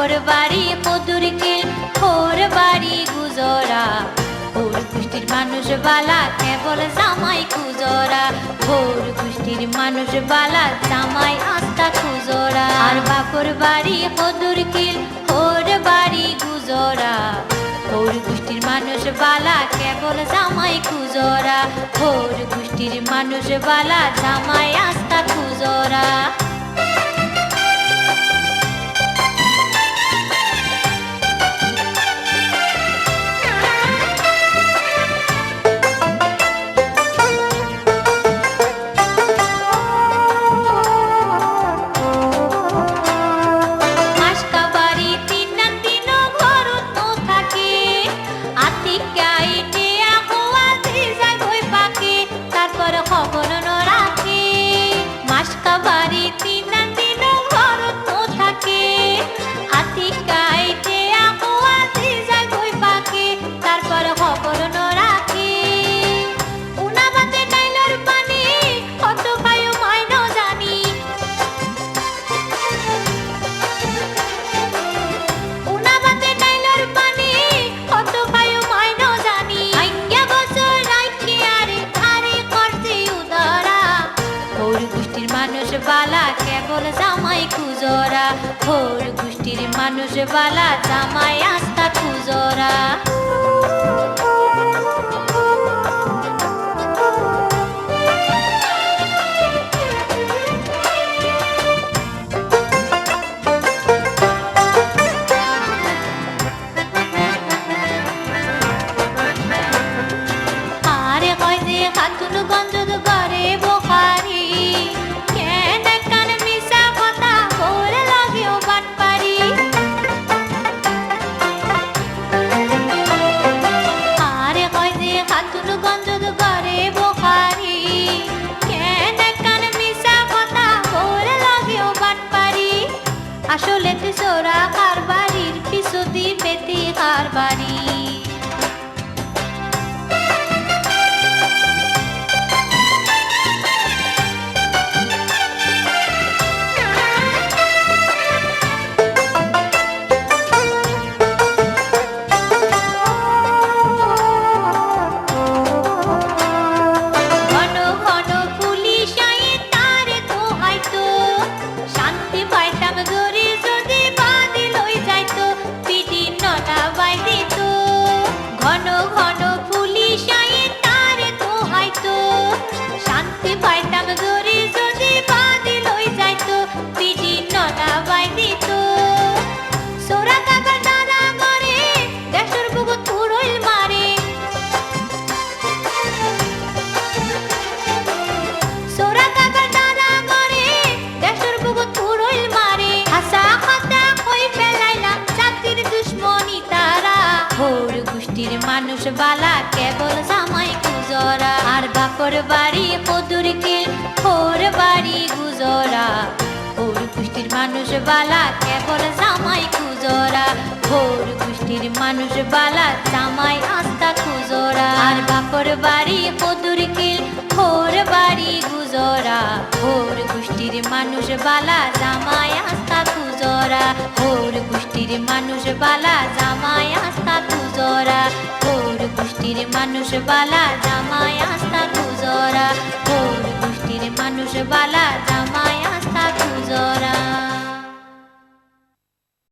বাকর বাড়ি কদুর কিল বাড়ি গুজরা। ভোর গোষ্ঠীর মানুষ বালা, কেবল জামাই কুজরা ভোর গোষ্ঠীর মানুষ বালা, জামাই আস্তা খুজরা। আর বাকর বাড়ি কদুর কিল বাড়ি গুজরা। ভোর গোষ্ঠীর মানুষ বালা, কেবল জামাই খুজরা। ভোর গোষ্ঠীর মানুষ বালা, জামাই আস্তা খুজরা। কেবল জামাই খুজরা ভোর গোষ্ঠীর মানুষ বালা জামাই আস্তা খুজরা। ঘন ঘন বালা কেবল জামাই গুজরা। আর বাপর বাড়ি কদুর কিল খোর বাড়ি গুজরা। ভোর গোষ্ঠীর মানুষ বালা কেবল জামাই খুজরা ভোর গোষ্ঠীর মানুষ বালা জামাই আস্তা খুজরা। আর বাপর বাড়ি কদুর কিল খোর বাড়ি গুজরা। ভোর গোষ্ঠীর মানুষ বালা জামাই আস্তা খুজরা। ভোর গোষ্ঠীর মানুষ বালা জামাই আস্তা খুজরা। গোষ্ঠীর মানুষ বালা জামায় আস্তা গুজরা গোর গোষ্ঠীর মানুষ বালা